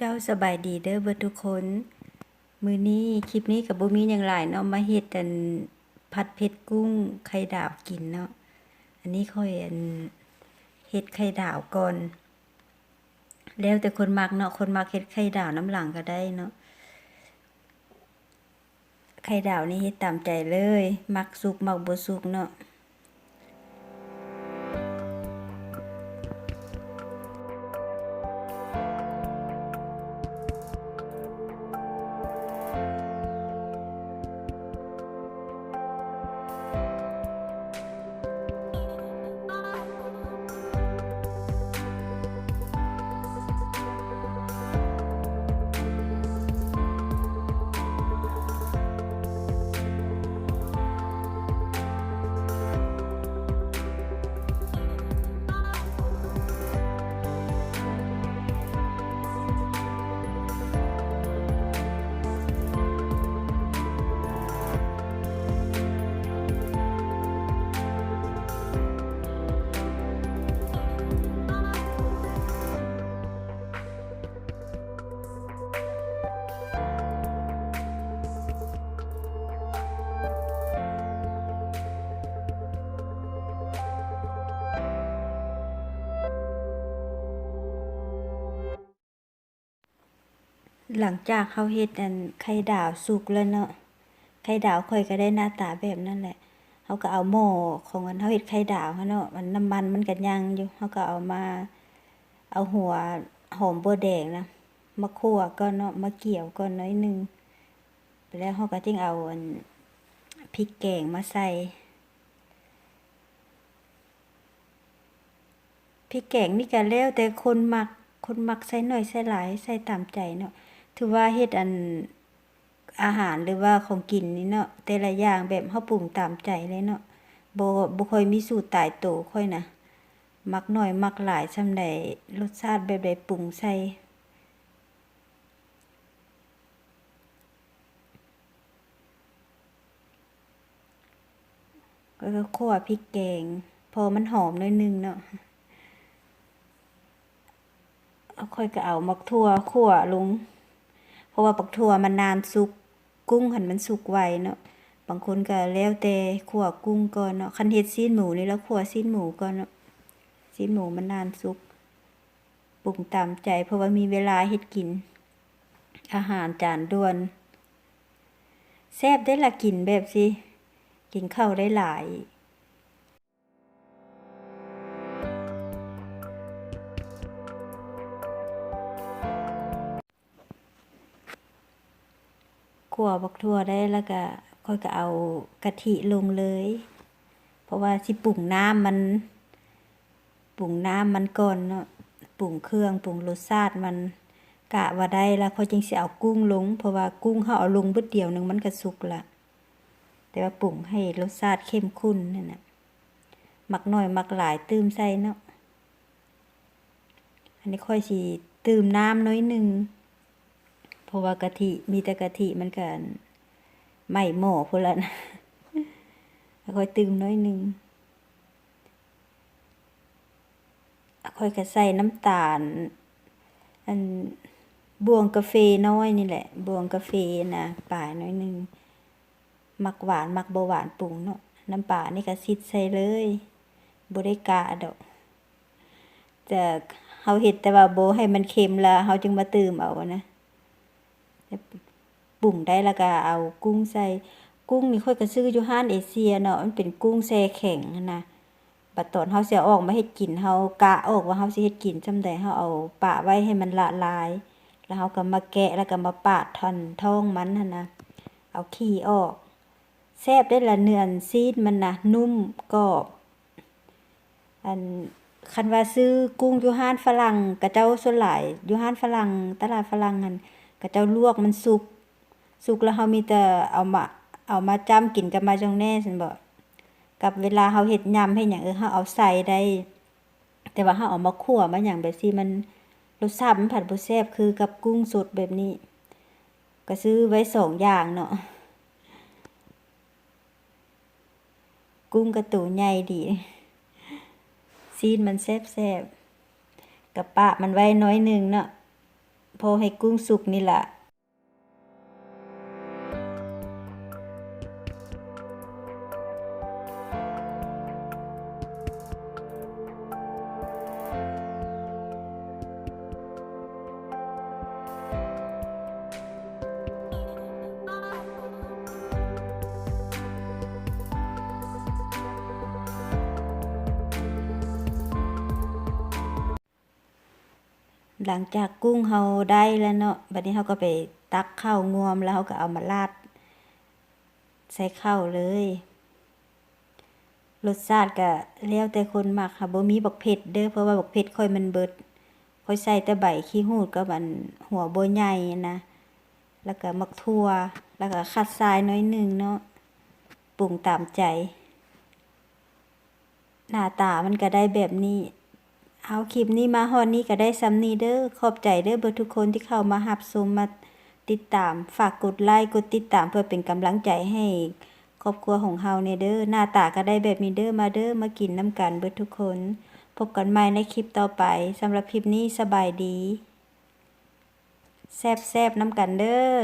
เจ้าสบายดีเด้อเบิดทุกคน มือนี้คลิปนี้กับบ่มีหยังหลายเนาะมาเฮ็ดอันผัดเผ็ดกุ้งไข่ดาวกินเนาะอันนี้ค่อยอันเฮ็ดไข่ดาวก่อน แล้วแต่คนมักเนาะคนมักเฮ็ดไข่ดาวน้ำหลังก็ได้เนาะไข่ดาวนี่เฮ็ดตามใจเลย มักสุกมักบ่สุกเนาะ หลังจากเขาเฮ็ดอันไข่ดาวสุกแล้วเนาะ ไข่ดาวค่อยก็ได้หน้าตาแบบนั้นแหละเขาก็เอาหม้อของอันเขาเฮ็ดไข่ดาวเขาเนาะ มันน้ำมันมันก็ยังอยู่เขาก็เอามา เอาหัวหอมบัวแดงนะ มาคั่วก่อนเนาะ มาเกี่ยวก่อนน้อยนึง แล้วเขาก็จึงเอาอันพริกแกงมาใส่พริกแกงนี่ก็แล้วแต่คนมัก คนมักใส่หน้อยใส่หลายใส่ตามใจเนาะ ถือว่าเฮ็ดอันอาหารหรือว่าของกินนี่เนาะแต่ละอย่างแบบเฮาปรุงตามใจเลยเนาะบ่บ่ค่อยมีสูตรตายตัวค่อยนะมักน้อยมักหลายส่ำใดรสชาติแบบใดปรุงใส่ก็คั่วพริกแกง พอมันหอมหน่อยนึงเนาะเอาค่อยก็เอามักทั่วคั่วลง ราะว่าบักทั่วมันนานสุกกุ้งหันมันสุกไวเนาะบางคนก็แล้วแต่คั่วกุ้งก่อนเนาะคันเฮ็ดซีนหมูนี่แล้วคั่วซีนหมูก่อนเนาะซีนหมูมันนานสุกปรุงตามใจ เพราะว่ามีเวลาเฮ็ดกิน อาหารจานด่วนแซ่บได้ละกินแบบสิกินข้าวได้หลาย คั่วบักทั่วได้แล้วก็ค่อยก็เอากะทิลงเลย เพราะว่าสิปรุงน้ำมันปรุงน้ำมันก่อนเนาะปรุงเครื่องปรุงรสชาติมันกะว่าได้แล้วค่อยจึงสิเอากุ้งลง เพราะว่ากุ้งเฮาเอาลงเบิดเดียวหนึงมันก็สุกละแต่ว่าปรุงให้รสชาติเข้มข้นนั่นน่ะมักน้อยมักหลายตื่มใส่เนาะอันนี้ค่อยสิตื่มน้ำน้อยหนึ่ง เพราะว่ากะทิมีแต่กะทิมันก็ไม้หม้อพุ่นละนะค่อยตืมน้อยหนึงค่อยก็ใส่น้ำตาล อันบวงกาแฟน้อยนี่แหละ บวงกาแฟนะปลายน้อยหนึงมักหวานมักบ่หวานปรุงเนาะน้ำปลานี่ก็ซิดใส่เลยบ่ได้กะดอกจะเฮาเฮ็ดแต่ว่าบ่ให้มันเค็มล้วเฮาจึงมาตื่มเอานะ ปรุงได้แล้วก็เอากุ้งใส่กุ้งนี่ค่อยก็ซื้ออยู่ร้านเอเชียเนาะมันเป็นกุ้งแช่แข็งนะบัดตอนเฮาสิเอออกมาเฮ็ดกินเฮากะออกว่าเฮาสิเฮ็ดกินส่ำใดเฮาเอาปะไว้ให้มันละลาย แล้วเฮาก็มาแกะแล้วก็มาปาดท่อนท้องมันหั่นนะเอาขี้ออกแซ่บได้ละเนื้อนซีนมันนะนุ่มกรอบอันคันว่าซื้อกุ้งยู่ร้านฝรั่งเขาเจ้าส่วนหลายอยู่ร้านฝรั่งตลาดฝรั่งหั่น เขาเจ้าลวกมันสุกสุกแล้วเฮามีแต่เอามาเอามาจ้ำกินกับมายองเนสซั่นบ่กับเวลาเฮาเฮ็ดยำเฮ็ดหยังเออเฮาเอาใส่ได้ แต่ว่าเฮาเอามาคั่วมาหยังแบบซี่มันรสชาติมันผัดบ่แซ่บคือกับกุ้งสดแบบนี้ ก็ซื้อไว้สองอย่างเนาะกุ้งก็ตัวใหญ่ดี ซีนมันแซ่บๆก็ปะมันไว้น้อยหนึ่งเนาะ พอให้กุ้งสุกนี่แหละ หลังจากกุ้งเฮาได้แล้วเนาะบัดนี้เฮาก็ไปตักข้าวงวมแล้วเฮาก็เอามาราด ใส่ข้าวเลยรสชาติก็แล้วแต่คนมักค่ะบ่มีบักเผ็ดเด้อเพราะว่าบักเผ็ดค่อยมันเบิดค่อยใส่แต่ใบขี้หูดกับอันหัวบัวใหญ่นะ แล้วก็มักทั่ว แล้วก็คัดทรายน้อยหนึ่งเนาะปรุงตามใจ หน้าตามันก็ได้แบบนี้ เอาคลิปนี้มาฮอดนี้ก็ได้ซ้ำนี้เด้อขอบใจเด้อเบิดทุกคนที่เข้ามารับชมมาติดตาม ฝากกดไลค์กดติดตามเพื่อเป็นกำลังใจให้ครอบครัวของเฮาเนี่ยเด้อหน้าตาก็ได้แบบนี้เด้อมาเด้อมากินน้ำกันเบิดทุกคน พบกันใหม่ในคลิปต่อไปสำหรับคลิปนี้สบายดี แซ่บน้ำกันเด้อ